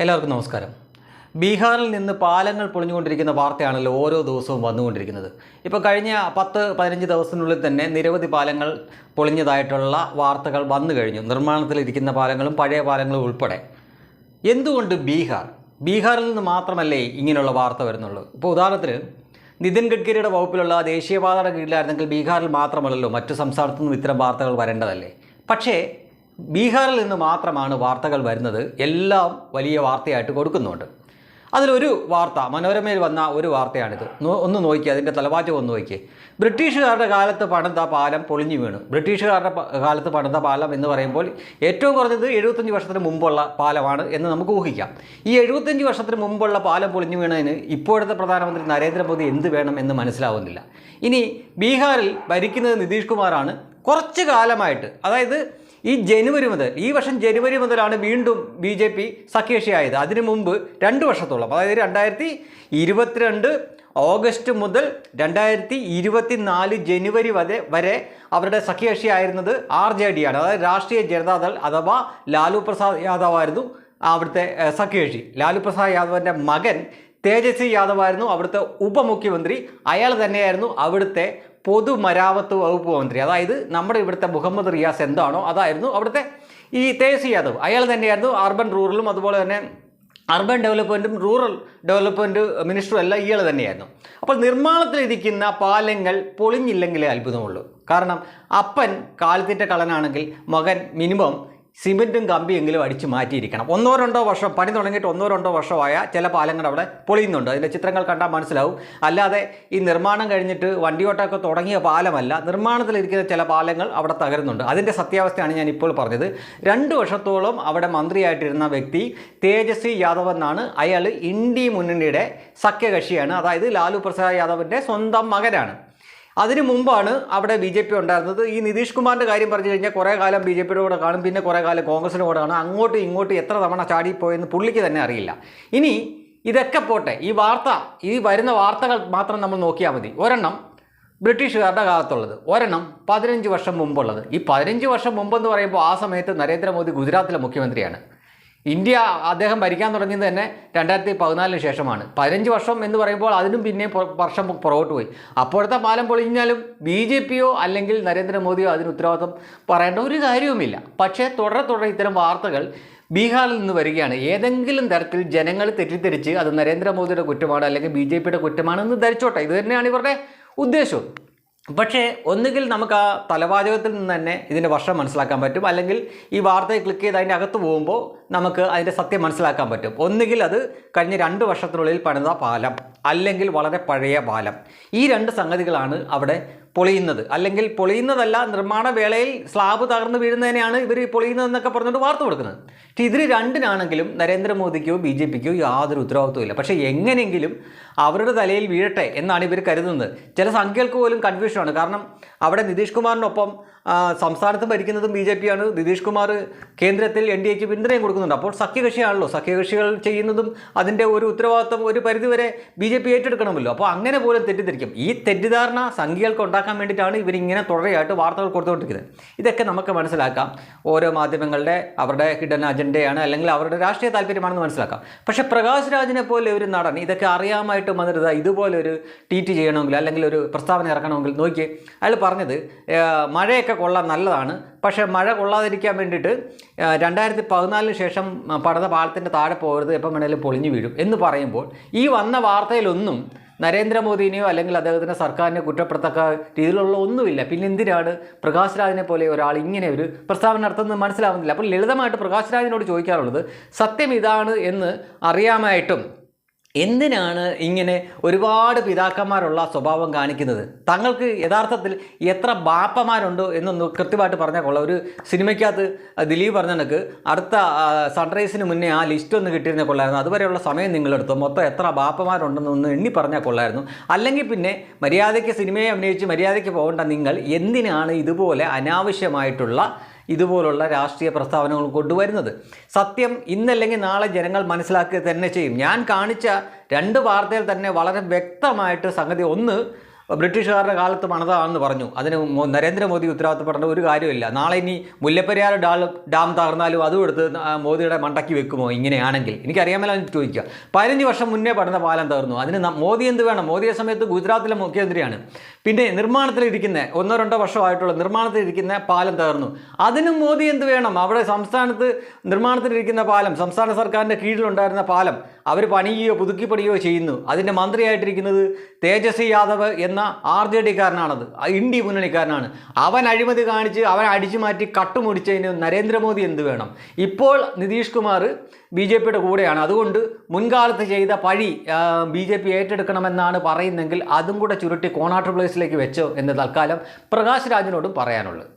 എല്ലാവർക്കും നമസ്കാരം. ബീഹാറിൽ നിന്ന് പാലങ്ങൾ പൊളിഞ്ഞുകൊണ്ടിരിക്കുന്ന വാർത്തയാണല്ലോ ഓരോ ദിവസവും വന്നുകൊണ്ടിരിക്കുന്നത്. ഇപ്പോൾ കഴിഞ്ഞ പത്ത് പതിനഞ്ച് ദിവസത്തിനുള്ളിൽ തന്നെ നിരവധി പാലങ്ങൾ പൊളിഞ്ഞതായിട്ടുള്ള വാർത്തകൾ വന്നു കഴിഞ്ഞു. നിർമ്മാണത്തിലിരിക്കുന്ന പാലങ്ങളും പഴയ പാലങ്ങളും ഉൾപ്പെടെ. എന്തുകൊണ്ട് ബീഹാർ? ബീഹാറിൽ നിന്ന് മാത്രമല്ലേ ഇങ്ങനെയുള്ള വാർത്ത വരുന്നുള്ളൂ? ഇപ്പോൾ ഉദാഹരണത്തിന് നിതിൻ ഗഡ്കരിയുടെ വകുപ്പിലുള്ള ദേശീയപാതയുടെ കീഴിലായിരുന്നെങ്കിൽ ബീഹാറിൽ മാത്രമല്ലല്ലോ മറ്റു സംസ്ഥാനത്തു നിന്നും ഇത്തരം വാർത്തകൾ വരേണ്ടതല്ലേ? പക്ഷേ ബീഹാറിൽ നിന്ന് മാത്രമാണ് വാർത്തകൾ വരുന്നത്. എല്ലാം വലിയ വാർത്തയായിട്ട് കൊടുക്കുന്നുണ്ട്. അതിലൊരു വാർത്ത മനോരമയിൽ വന്ന ഒരു വാർത്തയാണിത്. ഒന്ന് നോക്കി അതിന്റെ തലവാറ്റം ഒന്ന് നോക്കി ബ്രിട്ടീഷുകാരുടെ കാലത്ത് പണിത പാലം പൊളിഞ്ഞു വീണു. ബ്രിട്ടീഷുകാരുടെ കാലത്ത് പണിത പാലം എന്ന് പറയുമ്പോൾ ഏറ്റവും കുറഞ്ഞത് എഴുപത്തഞ്ച് വർഷത്തിന് മുമ്പുള്ള പാലമാണ് എന്ന് നമുക്ക് ഊഹിക്കാം. ഈ എഴുപത്തഞ്ച് വർഷത്തിന് മുമ്പുള്ള പാലം പൊളിഞ്ഞു വീണതിന് ഇപ്പോഴത്തെ പ്രധാനമന്ത്രി നരേന്ദ്രമോദി എന്ത് വേണം എന്ന് മനസ്സിലാവുന്നില്ല. ഇനി ബീഹാറിൽ ഭരിക്കുന്നത് നിതീഷ് കുമാറാണ്. കുറച്ച് കാലമായിട്ട് അതായത് ഈ ജനുവരി മുതൽ ഈ വർഷം ജനുവരി മുതലാണ് വീണ്ടും ബി ജെ പി സഖ്യകക്ഷിയായത്. അതിനു മുമ്പ് രണ്ട് വർഷത്തോളം അതായത് രണ്ടായിരത്തി ഇരുപത്തിരണ്ട് ഓഗസ്റ്റ് മുതൽ രണ്ടായിരത്തി ഇരുപത്തി നാല് ജനുവരി വരെ വരെ അവരുടെ സഖ്യകക്ഷിയായിരുന്നത് ആർ ജെ ഡി ആണ്. അതായത് രാഷ്ട്രീയ ജനതാദൾ അഥവാ ലാലു പ്രസാദ് യാദവ് ആയിരുന്നു അവിടുത്തെ സഖ്യകക്ഷി. ലാലു പ്രസാദ് യാദവിന്റെ മകൻ തേജസ്വി യാദവ് ആയിരുന്നു അവിടുത്തെ ഉപമുഖ്യമന്ത്രി. അയാൾ തന്നെയായിരുന്നു അവിടുത്തെ പൊതുമരാമത്ത് വകുപ്പ് മന്ത്രി. അതായത് നമ്മുടെ ഇവിടുത്തെ മുഹമ്മദ് റിയാസ് എന്താണോ അതായിരുന്നു അവിടുത്തെ ഈ തേജസ്വി യാദവ്. അയാൾ തന്നെയായിരുന്നു അർബൻ റൂറലും അതുപോലെ തന്നെ അർബൻ ഡെവലപ്മെന്റും റൂറൽ ഡെവലപ്മെന്റ് മിനിസ്റ്ററും എല്ലാം ഇയാൾ തന്നെയായിരുന്നു. അപ്പോൾ നിർമ്മാണത്തിലിരിക്കുന്ന പാലങ്ങൾ പൊളിഞ്ഞില്ലെങ്കിലേ അത്ഭുതമുള്ളൂ. കാരണം അപ്പൻ കാലിത്തീറ്റ കളനാണെങ്കിൽ മകൻ മിനിമം സിമെന്റും കമ്പിയെങ്കിലും അടിച്ച് മാറ്റിയിരിക്കണം. ഒന്നോ രണ്ടോ വർഷം പണി തുടങ്ങിയിട്ട് ഒന്നോ രണ്ടോ വർഷമായ ചില പാലങ്ങൾ അവിടെ പൊളിയുന്നുണ്ട്. അതിന്റെ ചിത്രങ്ങൾ കണ്ടാൽ മനസ്സിലാവും. അല്ലാതെ ഈ നിർമ്മാണം കഴിഞ്ഞിട്ട് വണ്ടിയോട്ടമൊക്കെ തുടങ്ങിയ പാലമല്ല നിർമ്മാണത്തിലിരിക്കുന്ന ചില പാലങ്ങൾ അവിടെ തകരുന്നുണ്ട്. അതിന്റെ സത്യാവസ്ഥയാണ് ഞാൻ ഇപ്പോൾ പറഞ്ഞത്. രണ്ട് വർഷത്തോളം അവിടെ മന്ത്രിയായിട്ടിരുന്ന വ്യക്തി തേജസ്വി യാദവ് എന്നാണ്. അയാൾ ഇന്ത്യ മുന്നണിയുടെ സഖ്യകക്ഷിയാണ്. അതായത് ലാലു പ്രസാദ് യാദവിന്റെ സ്വന്തം മകനാണ്. അതിനു മുമ്പാണ് അവിടെ ബി ജെ പി ഉണ്ടായിരുന്നത്. ഈ നിതീഷ് കുമാറിന്റെ കാര്യം പറഞ്ഞു കഴിഞ്ഞാൽ കുറേ കാലം ബി ജെ പിയുടെ കൂടെ കാണും പിന്നെ കുറേ കാലം കോൺഗ്രസിന്റെ കൂടെ കാണും. അങ്ങോട്ടും ഇങ്ങോട്ടും എത്ര തവണ ചാടിപ്പോയെന്ന് പുള്ളിക്ക് തന്നെ അറിയില്ല. ഇനി ഇതൊക്കെ പോട്ടെ ഈ വാർത്ത ഈ വരുന്ന വാർത്തകൾ മാത്രം നമ്മൾ നോക്കിയാൽ മതി. ഒരെണ്ണം ബ്രിട്ടീഷുകാരുടെ കാലത്തുള്ളത് ഒരെണ്ണം പതിനഞ്ച് വർഷം മുമ്പുള്ളത്. ഈ പതിനഞ്ച് വർഷം മുമ്പെന്ന് പറയുമ്പോൾ ആ സമയത്ത് നരേന്ദ്രമോദി ഗുജറാത്തിലെ മുഖ്യമന്ത്രിയാണ്. ഇന്ത്യ അദ്ദേഹം ഭരിക്കാൻ തുടങ്ങിയത് തന്നെ രണ്ടായിരത്തി പതിനാലിന് ശേഷമാണ്. പതിനഞ്ച് വർഷം എന്ന് പറയുമ്പോൾ അതിനും പിന്നെ വർഷം പുറകോട്ട് പോയി. അപ്പോഴത്തെ പാലം പൊളിഞ്ഞാലും ബി ജെ പിയോ അല്ലെങ്കിൽ നരേന്ദ്രമോദിയോ അതിന് ഉത്തരവാദിത്വം പറയേണ്ട ഒരു കാര്യവുമില്ല. പക്ഷേ തുടരെ തുടരെ ഇത്തരം വാർത്തകൾ ബീഹാറിൽ നിന്ന് വരികയാണ്. ഏതെങ്കിലും തരത്തിൽ ജനങ്ങൾ തെറ്റിദ്ധരിച്ച് അത് നരേന്ദ്രമോദിയുടെ കുറ്റമാണ് അല്ലെങ്കിൽ ബി ജെ പിയുടെ കുറ്റമാണെന്ന് ധരിച്ചോട്ടെ. ഇത് തന്നെയാണ് ഇവരുടെ ഉദ്ദേശവും. പക്ഷേ ഒന്നുകിൽ നമുക്ക് ആ തലവാചകത്തിൽ നിന്ന് തന്നെ ഇതിന്റെ വർഷം മനസ്സിലാക്കാൻ പറ്റും. അല്ലെങ്കിൽ ഈ വാർത്തയെ ക്ലിക്ക് ചെയ്ത് അതിന്റെ അകത്ത് പോകുമ്പോൾ നമുക്ക് അതിന്റെ സത്യം മനസ്സിലാക്കാൻ പറ്റും. ഒന്നുകിൽ അത് കഴിഞ്ഞ രണ്ട് വർഷത്തിനുള്ളിൽ പണിത പാലം. അല്ലെങ്കിൽ വളരെ പഴയ പാലം. ഈ രണ്ട് സംഗതികളാണ് അവിടെ പൊളിയുന്നത്. അല്ലെങ്കിൽ പൊളിയുന്നതല്ല നിർമ്മാണ വേളയിൽ സ്ലാബ് തകർന്നു വീഴുന്നതിനെയാണ് ഇവർ പൊളിയുന്നതെന്നൊക്കെ പറഞ്ഞുകൊണ്ട് വാർത്ത കൊടുക്കുന്നത്. പക്ഷേ ഇതിന് രണ്ടിനാണെങ്കിലും നരേന്ദ്രമോദിക്കോ ബി ജെ പിക്കോ യാതൊരു ഉത്തരവാദിത്വവും ഇല്ല. പക്ഷേ എങ്ങനെയെങ്കിലും അവരുടെ തലയിൽ വീഴട്ടെ എന്നാണ് ഇവർ കരുതുന്നത്. ചില സംഖ്യകൾക്ക് പോലും കൺഫ്യൂഷനാണ്. കാരണം അവിടെ നിതീഷ് കുമാറിനൊപ്പം സംസ്ഥാനത്ത് ഭരിക്കുന്നതും ബി ജെ പി ആണ് നിതീഷ് കുമാർ കേന്ദ്രത്തിൽ എൻ ഡി എക്ക് പിന്തുണയും കൊടുക്കുന്നുണ്ട്. അപ്പോൾ സഖ്യകക്ഷിയാണല്ലോ. സഖ്യകക്ഷികൾ ചെയ്യുന്നതും അതിന്റെ ഒരു ഉത്തരവാദിത്വം ഒരു പരിധിവരെ ബി ജെ പി ഏറ്റെടുക്കണമല്ലോ. അപ്പോൾ അങ്ങനെ പോലും തെറ്റിദ്ധരിക്കും. ഈ തെറ്റിദ്ധാരണ സംഖ്യകൾക്ക് വേണ്ടിയിട്ടാണ് ഇവരിങ്ങനെ തുടരെയായിട്ട് വാർത്തകൾ കൊടുത്തുകൊണ്ടിരിക്കുന്നത്. ഇതൊക്കെ നമുക്ക് മനസ്സിലാക്കാം. ഓരോ മാധ്യമങ്ങളുടെ അവരുടെ ഹിഡൻ അജണ്ടയാണ് അല്ലെങ്കിൽ അവരുടെ രാഷ്ട്രീയ താല്പര്യമാണെന്ന് മനസ്സിലാക്കാം. പക്ഷേ പ്രകാശ് രാജിനെ പോലെ ഒരു നടൻ ഇതൊക്കെ അറിയാമായിട്ട് വന്നിട്ട് ഇതുപോലെ ഒരു ട്വീറ്റ് ചെയ്യണമെങ്കിൽ അല്ലെങ്കിൽ ഒരു പ്രസ്താവന ഇറക്കണമെങ്കിൽ നോക്കി അയാൾ പറഞ്ഞത് മഴയൊക്കെ കൊള്ളാൻ നല്ലതാണ്. പക്ഷേ മഴ കൊള്ളാതിരിക്കാൻ വേണ്ടിയിട്ട് രണ്ടായിരത്തി പതിനാലിന് ശേഷം പടത പാലത്തിന്റെ താഴെ പോകരുത് എപ്പം വേണേലും പൊളിഞ്ഞു വീഴും. എന്ന് പറയുമ്പോൾ ഈ വന്ന വാർത്തയിലൊന്നും നരേന്ദ്രമോദിനെയോ അല്ലെങ്കിൽ അദ്ദേഹത്തിന്റെ സർക്കാരിനെ കുറ്റപ്പെടുത്തക്ക രീതിയിലുള്ള ഒന്നുമില്ല. പിന്നെ എന്തിനാണ് പ്രകാശ് രാജിനെ പോലെ ഒരാൾ ഇങ്ങനെ ഒരു പ്രസ്താവന നടത്തുന്നത് മനസ്സിലാവുന്നില്ല. അപ്പോൾ ലളിതമായിട്ട് പ്രകാശ് രാജിനോട് ചോദിക്കാറുള്ളത് സത്യം ഇതാണ് എന്ന് അറിയാമായിട്ടും എന്തിനാണ് ഇങ്ങനെ ഒരുപാട് പിതാക്കന്മാരുള്ള സ്വഭാവം കാണിക്കുന്നത്? തങ്ങൾക്ക് യഥാർത്ഥത്തിൽ എത്ര ബാപ്പമാരുണ്ടോ എന്നൊന്ന് കൃത്യമായിട്ട് പറഞ്ഞാൽ കൊള്ളാം. ഒരു സിനിമയ്ക്കകത്ത് ദിലീപ് പറഞ്ഞ കണക്ക് അടുത്ത സൺറൈസിന് മുന്നേ ആ ലിസ്റ്റ് ഒന്ന് കിട്ടിയിരുന്ന കൊള്ളായിരുന്നു. അതുവരെയുള്ള സമയം നിങ്ങളെടുത്തു? മൊത്തം എത്ര ബാപ്പമാരുണ്ടെന്ന് ഒന്ന് എണ്ണി പറഞ്ഞാൽ കൊള്ളായിരുന്നു. അല്ലെങ്കിൽ പിന്നെ മര്യാദയ്ക്ക് സിനിമയെ അഭിനയിച്ച് മര്യാദയ്ക്ക് പോകേണ്ട നിങ്ങൾ എന്തിനാണ് ഇതുപോലെ അനാവശ്യമായിട്ടുള്ള ഇതുപോലുള്ള രാഷ്ട്രീയ പ്രസ്താവനകൾ കൊണ്ടുവരുന്നത്. സത്യം ഇന്നല്ലെങ്കിൽ നാളെ ജനങ്ങൾ മനസ്സിലാക്കുക തന്നെ ചെയ്യും. ഞാൻ കാണിച്ച രണ്ട് വാർത്തയിൽ തന്നെ വളരെ വ്യക്തമായിട്ട് സംഗതി ഒന്ന് ബ്രിട്ടീഷുകാരുടെ കാലത്ത് പണിതാണെന്ന് പറഞ്ഞു. അതിന് നരേന്ദ്രമോദി ഉത്തരവാദിത്തപ്പെടേണ്ട ഒരു കാര്യമില്ല. നാളെ ഇനി മുല്ലപ്പെരിയാർ ഡാം ഡാം തകർന്നാലും അതും എടുത്ത് മോദിയുടെ മണ്ടയ്ക്ക് വെക്കുമോ? ഇങ്ങനെയാണെങ്കിൽ. എനിക്കറിയാമല്ലോ ചോദിക്കുക. പതിനഞ്ച് വർഷം മുന്നേ പണിത പാലം തകർന്നു. അതിന് മോദി എന്ത് വേണം? മോദിയെ സമയത്ത് ഗുജറാത്തിലെ മുഖ്യമന്ത്രിയാണ്. പിന്നെ നിർമ്മാണത്തിലിരിക്കുന്ന ഒന്നോ രണ്ടോ വർഷമായിട്ടുള്ള നിർമ്മാണത്തിലിരിക്കുന്ന പാലം തകർന്നു. അതിനും മോദി എന്ത് വേണം? അവിടെ സംസ്ഥാനത്ത് നിർമ്മാണത്തിലിരിക്കുന്ന പാലം സംസ്ഥാന സർക്കാരിന്റെ കീഴിലുണ്ടായിരുന്ന പാലം അവർ പണിയുകയോ പുതുക്കി പണിയുകയോ ചെയ്യുന്നു. അതിന്റെ മന്ത്രിയായിട്ടിരിക്കുന്നത് തേജസ്വി യാദവ് എന്ന ആർ ജെ ഡിക്കാരനാണത്. ഇന്ത്യ മുന്നണിക്കാരനാണ്. അവൻ അഴിമതി കാണിച്ച് അവൻ അടിച്ചു മാറ്റി കട്ടുമുടിച്ചതിന് നരേന്ദ്രമോദി എന്ത് വേണം? ഇപ്പോൾ നിതീഷ് കുമാർ ബി ജെ പിയുടെ കൂടെയാണ്. അതുകൊണ്ട് മുൻകാലത്ത് ചെയ്ത പഴി ബി ജെ പി ഏറ്റെടുക്കണമെന്നാണ് പറയുന്നെങ്കിൽ അതും കൂടെ ചുരുട്ടി കോണാട്ട് പ്ലേസിലേക്ക് വെച്ചോ എന്ന് തൽക്കാലം പ്രകാശ് രാജിനോടും പറയാനുള്ളത്.